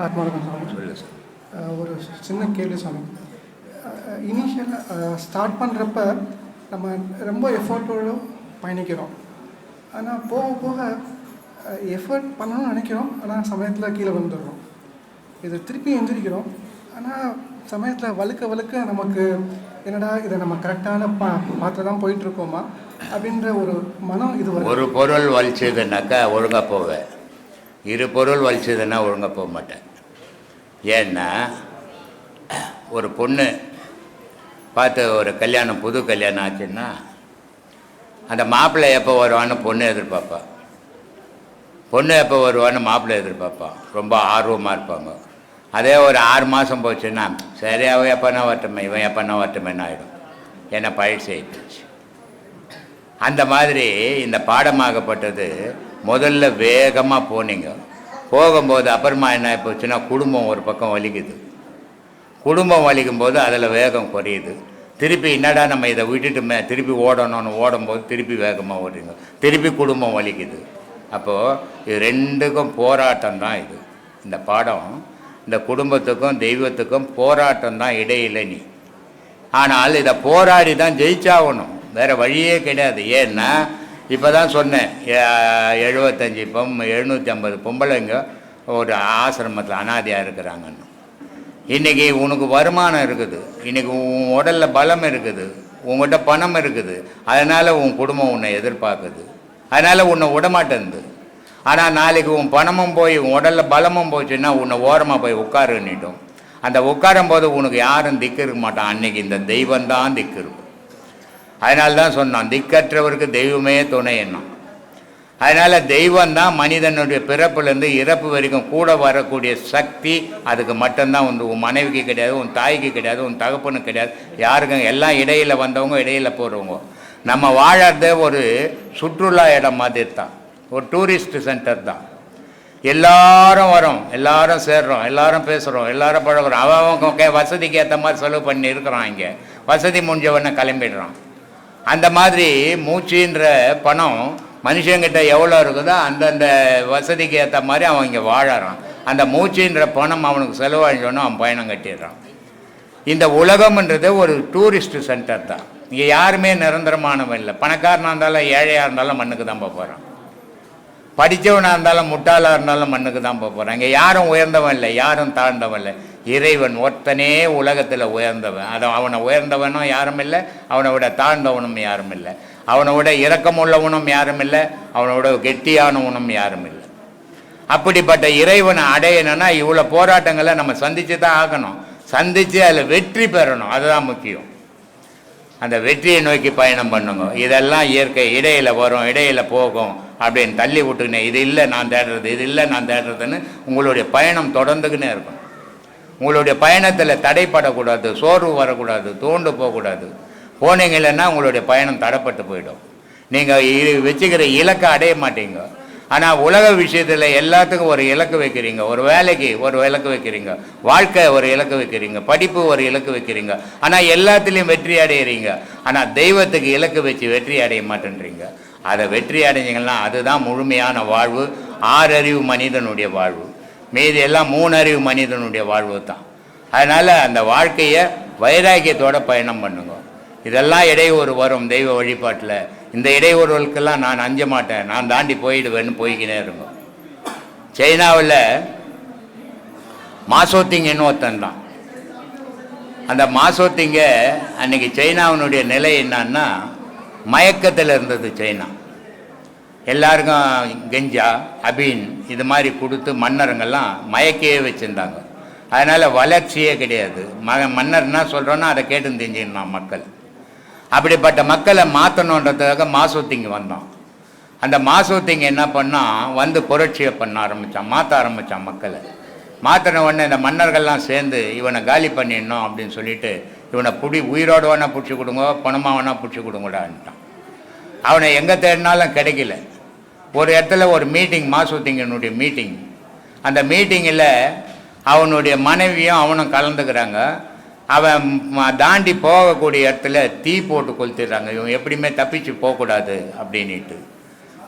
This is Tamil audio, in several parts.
சாமி. சார். அஹ் ஒரு சின்ன கேள்வி சாமி. இனிஷியலாக ஸ்டார்ட் பண்ணுறப்ப நம்ம ரொம்ப எஃபர்ட்டோடு பயணிக்கிறோம். ஆனால் போக போக எஃபர்ட் பண்ணணும்னு நினைக்கிறோம். ஆனால் சமயத்தில் கீழே வந்துடுறோம் இது திருப்பி எந்திரிக்கிறோம். ஆனால் சமயத்தில் வழுக்க வழுக்க நமக்கு என்னடா இதை நம்ம கரெக்டான பா பாத்திரம் தான் போயிட்டுருக்கோமா அப்படின்ற ஒரு மனம் இது ஒரு பொருள் வலிச்சதுன்னாக்கா ஒழுங்காக போவேன். இரு பொருள் வலிச்சதுன்னா ஒழுங்காக போக மாட்டேன். ஏன்னா ஒரு பொண்ணு பார்த்து ஒரு கல்யாணம் புது கல்யாணம் ஆச்சுன்னா அந்த மாப்பிள்ளை எப்போ வருவான்னு பொண்ணு எதிர்பார்ப்பான் பொண்ணு எப்போ வருவான்னு மாப்பிள்ளை எதிர்பார்ப்பான் ரொம்ப ஆர்வமாக இருப்பாங்க. அதே ஒரு ஆறு மாதம் போச்சுன்னா சரி அவன் எப்போனா வரட்டுமே இவன் எப்போனா வரட்டுமேன்னு ஆகிடும் ஏன்னா பயிற்சி ஆகிடுச்சு அந்த மாதிரி இந்த பாடமாகப்பட்டது முதல்ல வேகமாக போனீங்க. போகும்போது அப்புறமா என்ன போச்சுன்னா குடும்பம் ஒரு பக்கம் வலிக்குது. குடும்பம் வலிக்கும் போது அதில் வேகம் குறையுது. திருப்பி என்னடா நம்ம இதை விட்டுட்டுமே திருப்பி ஓடணும்னு ஓடும்போது திருப்பி வேகமாக ஓடுறீங்க. திருப்பி குடும்பம் வலிக்குது. அப்போது இது ரெண்டுக்கும் போராட்டம் தான் இது. இந்த பாடம் இந்த குடும்பத்துக்கும் தெய்வத்துக்கும் போராட்டம் தான் இடையில நீ. ஆனால் இதை போராடி தான் ஜெயிச்சாகணும். வேறு வழியே கிடையாது. ஏன்னா இப்போ தான் சொன்னேன் எழுபத்தஞ்சி பொம் எழுநூற்றி ஐம்பது பொம்பளைங்க ஒரு ஆசிரமத்தில் அனாதையாக இருக்கிறாங்கன்னு. இன்றைக்கி உனக்கு வருமானம் இருக்குது இன்றைக்கி உன் உடலில் பலம் இருக்குது உங்கள்கிட்ட பணம் இருக்குது அதனால் உன் குடும்பம் உன்னை எதிர்பார்க்குது அதனால் உன்னை விடமாட்டேன்து. ஆனால் நாளைக்கு உன் பணமும் போய் உன் உடலில் பலமும் போச்சுன்னா உன்னை ஓரமாக போய் உட்காருன்னிட்டோம். அந்த உட்காரும் போது உனக்கு யாரும் திக்கு இருக்க மாட்டான் அன்னைக்கு இந்த தெய்வம் தான் திக்கு இருக்கும். அதனால தான் சொன்னான் திக்கற்றவருக்கு தெய்வமே துணை எண்ணம் அதனால் தெய்வம் தான் மனிதனுடைய பிறப்புலேருந்து இறப்பு வரைக்கும் கூட வரக்கூடிய சக்தி அதுக்கு மட்டும்தான் வந்து உன் மனைவிக்கு கிடையாது உன் தாய்க்கு கிடையாது உன் தகப்பனுக்கு கிடையாது. யாருக்கும் எல்லாம் இடையில வந்தவங்க இடையில போகிறவங்க நம்ம வாழறதே ஒரு சுற்றுலா இடம் மாதிரி தான் ஒரு டூரிஸ்ட் சென்டர் தான். எல்லாரும் வரோம் எல்லாரும் சேர்றோம் எல்லாரும் பேசுகிறோம் எல்லாரும் பழகுறோம். அவன் அவன் கே- வசதிக்கு ஏற்ற மாதிரி செலவு பண்ணி இருக்கிறான் இங்கே. வசதி முடிஞ்சவொடனே கிளம்பிடுறான். அந்த மாதிரி மூச்சுன்ற பணம் மனுஷங்கிட்ட எவ்வளோ இருக்குதோ அந்தந்த வசதிக்கு ஏற்ற மாதிரி அவன் இங்கே வாழறான். அந்த மூச்சுன்ற பணம் அவனுக்கு செலவழிஞ்சோன்னு அவன் பயணம் கட்டிடுறான். இந்த உலகம்ன்றது ஒரு டூரிஸ்ட் சென்டர் தான். இங்கே யாருமே நிரந்தரமானவன் இல்லை. பணக்காரனாக இருந்தாலும் ஏழையாக இருந்தாலும் மண்ணுக்கு தான் போக போகிறான் படித்தவனாக இருந்தாலும் முட்டாளாக இருந்தாலும் மண்ணுக்கு தான் போகிறான் இங்கே யாரும் உயர்ந்தவன் இல்லை யாரும் தாழ்ந்தவன் இல்லை. இறைவன் ஒருத்தனே உலகத்தில் உயர்ந்தவன். அதை அவனை உயர்ந்தவனும் யாரும் இல்லை அவனை விட தாழ்ந்தவனும் யாரும் இல்லை. அவனை விட இரக்கமுள்ளவனும் யாரும் இல்லை அவனை விட கெட்டியானவனும் யாரும் இல்லை. அப்படிப்பட்ட இறைவனை அடையணும்னா இவ்வளோ போராட்டங்களை நம்ம சந்தித்து தான் ஆகணும். சந்தித்து அதில் வெற்றி பெறணும். அதுதான் முக்கியம். அந்த வெற்றியை நோக்கி பயணம் பண்ணுங்க. இதெல்லாம் இயற்கை இடையில வரும் இடையில போகும் அப்படின்னு தள்ளி விட்டுக்கினே இது இல்லை நான் தேடுறது இது இல்லை நான் தேடுறதுன்னு உங்களுடைய பயணம் தொடர்ந்துக்கினே இருக்கும். உங்களுடைய பயணத்தில் தடைப்படக்கூடாது சோர்வு வரக்கூடாது தோண்டு போகக்கூடாது. போனீங்கன்னா உங்களுடைய பயணம் தடைப்பட்டு போயிடும். நீங்கள் வச்சுக்கிற இலக்கை அடைய மாட்டீங்க. ஆனால் உலக விஷயத்தில் எல்லாத்துக்கும் ஒரு இலக்கு வைக்கிறீங்க. ஒரு வேலைக்கு ஒரு இலக்கு வைக்கிறீங்க. வாழ்க்கை ஒரு இலக்கு வைக்கிறீங்க. படிப்பு ஒரு இலக்கு வைக்கிறீங்க. ஆனால் எல்லாத்துலேயும் வெற்றி அடையிறீங்க. ஆனால் தெய்வத்துக்கு இலக்கு வச்சு வெற்றி அடைய மாட்டேன்றீங்க. அதை வெற்றி அடைஞ்சிங்கன்னா அதுதான் முழுமையான வாழ்வு. ஆறறிவு மனிதனுடைய வாழ்வு. மீதி எல்லாம் மூணு அறிவு மனிதனுடைய வாழ்வு தான். அதனால் அந்த வாழ்க்கையை வைராக்கியத்தோட பயணம் பண்ணுங்க. இதெல்லாம் இடையூறு வரும் தெய்வ வழிபாட்டில். இந்த இடையூறுகளுக்கெல்லாம் நான் அஞ்ச மாட்டேன். நான் தாண்டி போயிடுவேன்னு போய்கினே இருங்க. சைனாவில் மாசோத்திங்கன்னு ஒருத்தன் தான். அந்த மாசோத்திங்க அன்னைக்கு சைனாவினுடைய நிலை என்னன்னா மயக்கத்தில் இருந்தது சைனா. எல்லாருக்கும் கெஞ்சா அபீன் இது மாதிரி கொடுத்து மன்னருங்கெல்லாம் மயக்கையே வச்சுருந்தாங்க. அதனால் வளர்ச்சியே கிடையாது. ம மன்னர் என்ன சொல்கிறோன்னா அதை கேட்டு தெரிஞ்சுக்கணும் மக்கள். அப்படிப்பட்ட மக்களை மாற்றணுன்றதுக்காக மாசூத்திங்க வந்தோம். அந்த மாசூத்திங்க என்ன பண்ணான் வந்து புரட்சியை பண்ண ஆரம்பித்தான் மாற்ற ஆரம்பித்தான் மக்களை. மாற்றின உடனே இந்த மன்னர்கள்லாம் சேர்ந்து இவனை காலி பண்ணிடணும் அப்படின்னு சொல்லிட்டு இவனை புடி உயிரோடு வேணால் பிடிச்சி கொடுங்க பணமாக வேணால் பிடிச்சி கொடுங்கடான்ட்டான். அவனை எங்கே தேடினாலும் கிடைக்கல. ஒரு இடத்துல ஒரு மீட்டிங் மாசுத்திங்கனுடைய மீட்டிங் அந்த மீட்டிங்கில் அவனுடைய மனைவியும் அவனும் கலந்துக்கிறாங்க. அவன் தாண்டி போகக்கூடிய இடத்துல தீ போட்டு கொளுத்திடுறாங்க. இவன் எப்படியுமே தப்பிச்சு போகக்கூடாது அப்படின்ட்டு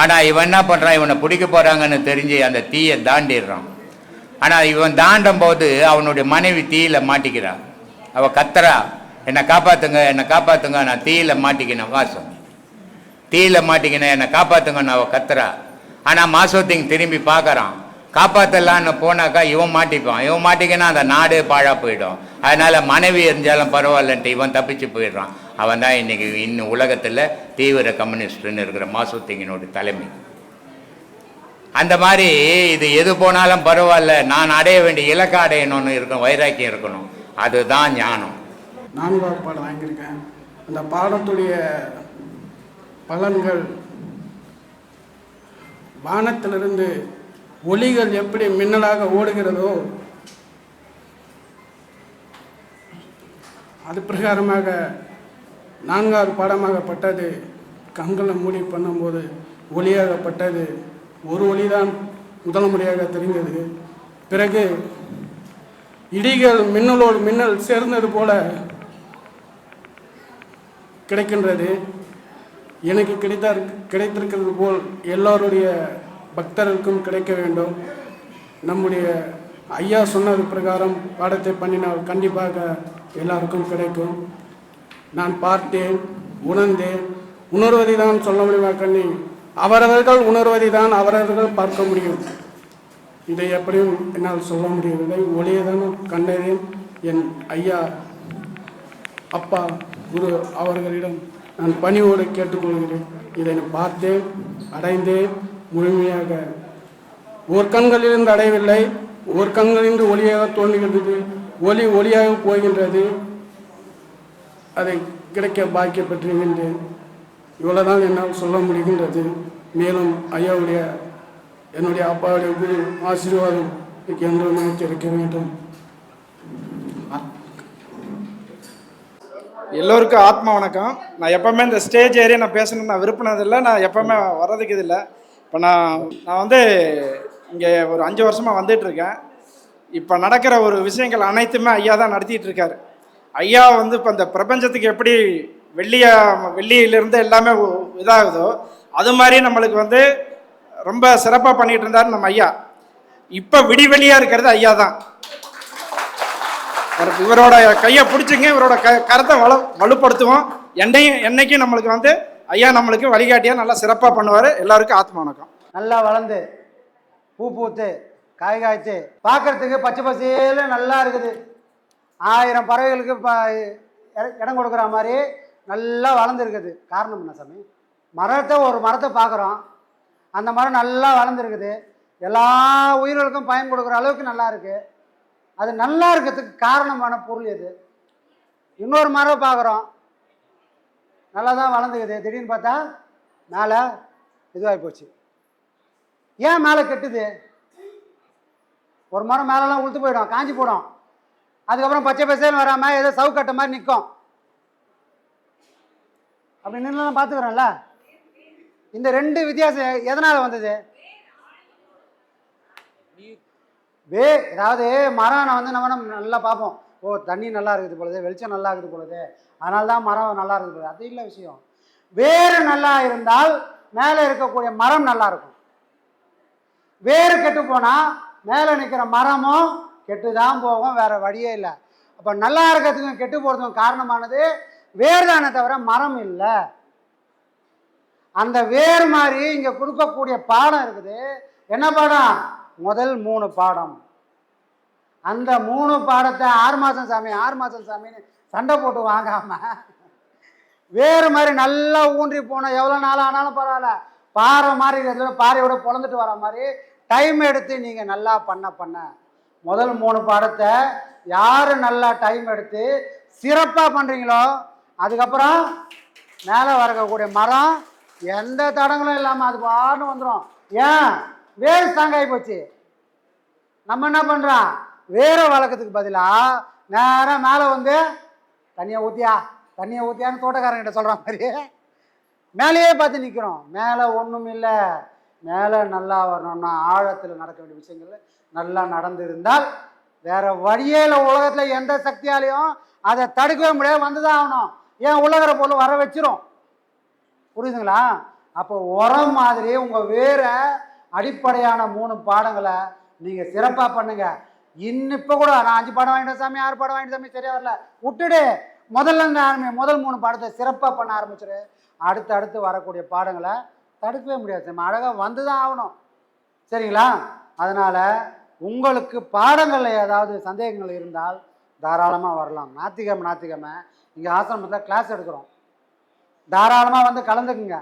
ஆனால் இவன் என்ன பண்ணுறான் இவனை பிடிக்க போகிறாங்கன்னு தெரிஞ்சு அந்த தீயை தாண்டிடுறான். ஆனால் இவன் தாண்டும் போது அவனுடைய மனைவி தீயில் மாட்டிக்கிறான் அவள் கத்துறா. என்னை காப்பாற்றுங்க என்னை காப்பாற்றுங்க நான் தீயில மாட்டிக்கினேன் வாசம் தீயில மாட்டிக்கினேன் என்னை காப்பாத்துங்கன்னு அவ கத்துறா. ஆனால் மாசோத்திங் திரும்பி பார்க்கறான் காப்பாத்தலான்னு போனாக்கா இவன் மாட்டிப்பான். இவன் மாட்டிக்கினா அந்த நாடே பாழா போயிடும். அதனால மனைவி எரிஞ்சாலும் பரவாயில்லன்ட்டு இவன் தப்பிச்சு போயிடுறான். அவன் தான் இன்னைக்கு இன்னும் உலகத்தில் தீவிர கம்யூனிஸ்ட்னு இருக்கிற மாசோத்திங்கினோட தலைமை. அந்த மாதிரி இது எது போனாலும் பரவாயில்ல. நான் அடைய வேண்டிய இலக்கை அடையணும்னு இருக்கணும் வைராக்கியம் இருக்கணும். அதுதான் ஞானம். நான்காவது பாடம் வாங்கியிருக்கேன். அந்த பாடத்துடைய பலன்கள். வானத்திலிருந்து ஒளிகள் எப்படி மின்னலாக ஓடுகிறதோ அது பிரகாரமாக நான்காவது பாடமாகப்பட்டது. கண்களை மூடி பண்ணும்போது ஒளியாகப்பட்டது. ஒரு ஒளிதான் முதல் முறையாக தெரிந்தது. பிறகு இடிகள் மின்னலோடு மின்னல் சேர்ந்தது போல கிடைக்கின்றது. எனக்கு கிடைத்த கிடைத்திருக்கிறது போல் எல்லோருடைய பக்தர்களுக்கும் கிடைக்க வேண்டும். நம்முடைய ஐயா சொன்னது பிரகாரம் பாடத்தை பண்ணினால் கண்டிப்பாக எல்லாருக்கும் கிடைக்கும். நான் பார்த்தேன் உணர்ந்தேன். உணர்வதை தான் சொல்ல முடியுமா கண்ணி? அவரவர்கள் உணர்வதை தான் அவரவர்கள் பார்க்க முடியும். இதை எப்படியும் என்னால் சொல்ல முடியவில்லை. ஒளியை தான் என் ஐயா அப்பா குரு அவர்களிடம் நான் பணியோடு கேட்டுக்கொள்கிறேன். இதை நான் பார்த்தேன் அடைந்தேன் முழுமையாக. ஒரு கண்களிலிருந்து அடையவில்லை ஒரு கண்களிலிருந்து ஒளியாக தோன்றுகின்றது. ஒளி ஒளியாக போகின்றது. அதை கிடைக்க பாக்கிய பெற்றிருக்கின்றேன். இவ்வளவுதான் என்னால் சொல்ல முடிகின்றது. மேலும் ஐயாவுடைய என்னுடைய அப்பாவுடைய குரு ஆசீர்வாதம் எனக்கு என்றும் இருக்க வேண்டும். எல்லோருக்கும் ஆத்மா வணக்கம். நான் எப்போவுமே இந்த ஸ்டேஜ் ஏறி நான் பேசணும்னு நான் விரும்பினதில்லை நான் எப்போவுமே வர்றதுக்கு இது இல்லை. இப்போ நான் நான் வந்து இங்கே ஒரு அஞ்சு வருஷமாக வந்துட்டு இருக்கேன் இப்போ நடக்கிற ஒரு விஷயங்கள் அனைத்துமே ஐயா தான் நடத்திட்டு இருக்காரு ஐயா வந்து இப்போ இந்த பிரபஞ்சத்துக்கு எப்படி வெள்ளியா வெள்ளியிலிருந்து எல்லாமே இதாகுதோ அது மாதிரி நம்மளுக்கு வந்து ரொம்ப சிறப்பாக பண்ணிட்டு இருந்தார் நம்ம ஐயா. இப்போ விடிவெளியாக இருக்கிறது ஐயா தான். இவரோட கையை பிடிச்சிங்க இவரோட க கருத்தை வள வலுப்படுத்துவோம். என்னையும் என்னைக்கும் நம்மளுக்கு வந்து ஐயா நம்மளுக்கு வழிகாட்டியாக நல்லா சிறப்பாக பண்ணுவார். எல்லாருக்கும் ஆத்மா வணக்கம். நல்லா வளர்ந்து பூ பூத்து காய் காய்த்து பார்க்கறதுக்கு பச்சை பசேல நல்லா இருக்குது. ஆயிரம் பறவைகளுக்கு ப இடம் கொடுக்குற மாதிரி நல்லா வளர்ந்துருக்குது. காரணம் என்ன சாமி? மரத்தை ஒரு மரத்தை பார்க்குறோம் அந்த மரம் நல்லா வளர்ந்துருக்குது. எல்லா உயிர்களுக்கும் பயன் கொடுக்குற அளவுக்கு நல்லா இருக்குது அது நல்லா இருக்கிறதுக்கு காரணமான பொருள் எது? இன்னொரு மரம் பார்க்குறோம். நல்லா தான் வளர்ந்துக்குது. திடீர்னு பார்த்தா மேலே இதுவாகி போச்சு. ஏன் மேலே கெட்டுது? ஒரு மரம் மேலெலாம் உளுத்து போயிடும் காஞ்சி போடும். அதுக்கப்புறம் பச்சை பசேல்னு வராமல் ஏதோ சவு கட்ட மாதிரி நிற்கும். அப்படி நின்று பார்த்துக்கிறோம்ல? இந்த ரெண்டு வித்தியாசம் எதனால் வந்தது? வே அதாவது மரம் வந்து நம்ம நம்ம நல்லா பார்ப்போம். ஓ தண்ணி நல்லா இருக்குது பொழுது வெளிச்சம் நல்லா இருக்குது பொழுது அதனால தான் மரம் நல்லா இருக்குது பொழுது அது இல்லை விஷயம். வேறு நல்லா இருந்தால் மேலே இருக்கக்கூடிய மரம் நல்லா இருக்கும். வேறு கெட்டு போனால் மேலே நிற்கிற மரமும் கெட்டு தான் போகும் வேறு வழியே இல்லை. அப்போ நல்லா இருக்கிறதுக்கும் கெட்டு போகிறதுக்கும் காரணமானது வேர் தானே தவிர மரம் இல்லை. அந்த வேர் மாதிரி இங்கே கொடுக்கக்கூடிய பாடம் இருக்குது. என்ன பாடம்? முதல் மூணு பாடம். அந்த மூணு பாடத்தை ஆறு மாதம் சாமி ஆறு மாதம் சாமின்னு சண்டை போட்டு வாங்காம வேறு மாதிரி நல்லா ஊன்றி போனோம் எவ்வளோ நாள் ஆனாலும் பரவாயில்ல. பாறை மாதிரி இருக்கிறதுல பாறையோட பொழந்துட்டு வர மாதிரி டைம் எடுத்து நீங்கள் நல்லா பண்ண பண்ண. முதல் மூணு பாடத்தை யார் நல்லா டைம் எடுத்து சிறப்பாக பண்ணுறீங்களோ அதுக்கப்புறம் மேலே வரக்கூடிய மரம் எந்த தடங்களும் இல்லாமல் அது பாருன்னு வந்துடும் ஏன்? வேறு ஸ்ட்ராங் போச்சு. நம்ம என்ன பண்ணுறோம் வேற வழக்கத்துக்கு பதிலாக நேராக மேலே வந்து தண்ணியை ஊற்றியா தண்ணியை ஊற்றியான்னு தோட்டக்காரங்கிட்ட சொல்கிற மாதிரி மேலேயே பார்த்து நிற்கிறோம் மேலே ஒன்றும் இல்லை. மேலே நல்லா வரணும்னா ஆழத்தில் நடக்க வேண்டிய விஷயங்கள் நல்லா நடந்திருந்தால் வேற வழியே இல்லை. உலகத்தில் எந்த சக்தியாலையும் அதை தடுக்கவே முடியாது. வந்து தான் ஆகணும். ஏன் உலகிற பொருள் வர வச்சிரும்? புரியுதுங்களா? அப்போ உரம் மாதிரி உங்கள் வேரை அடிப்படையான மூணு பாடங்களை நீங்கள் சிறப்பாக பண்ணுங்கள் இன்னும் இப்போ கூட நான் அஞ்சு பாடம் வாங்கிட்டேன் சாமி ஆறு பாடம் வாங்கிட்டு சாமி சரியாக வரல. விட்டுடு. முதல்ல ஆரம்பி முதல் மூணு பாடத்தை சிறப்பாக பண்ண ஆரம்பிச்சிரு. அடுத்து அடுத்து வரக்கூடிய பாடங்களை தடுக்கவே முடியாது சாமி. அழகாக வந்து தான் ஆகணும். சரிங்களா? அதனால் உங்களுக்கு பாடங்களில் ஏதாவது சந்தேகங்கள் இருந்தால் தாராளமாக வரலாம். ஞாத்திக்கிழமை ஞாத்திக்கிழமை இங்கே ஆசிரமத்தில் கிளாஸ் எடுக்கிறோம். தாராளமாக வந்து கலந்துக்குங்க.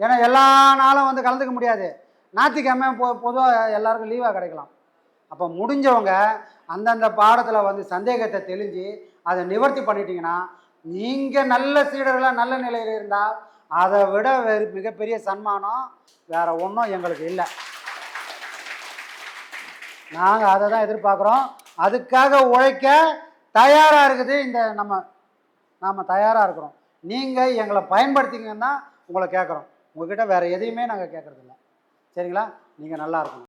ஏன்னா எல்லா நாளும் வந்து கலந்துக்க முடியாது. ஞாயிற்றுக்கிழமை பொ பொதுவாக எல்லாருக்கும் லீவாக கிடைக்கலாம். அப்போ முடிஞ்சவங்க அந்தந்த பாடத்தில் வந்து சந்தேகத்தை தெளிஞ்சு அதை நிவர்த்தி பண்ணிட்டீங்கன்னா நீங்கள் நல்ல சீடர்களாக நல்ல நிலையில் இருந்தால் அதை விட வேறு மிகப்பெரிய சன்மானம் வேறு ஒன்றும் எங்களுக்கு இல்லை. நாங்கள் அதை தான் எதிர்பார்க்குறோம். அதுக்காக உழைக்க தயாராக இருக்குது இந்த நம்ம நாம் தயாராக இருக்கிறோம். நீங்கள் எங்களை பயன்படுத்திங்கன்னா உங்களை கேட்குறோம். உங்ககிட்ட வேறு எதையுமே நாங்கள் கேட்குறதில்ல. சரிங்களா? நீங்கள் நல்லா இருக்கணும்.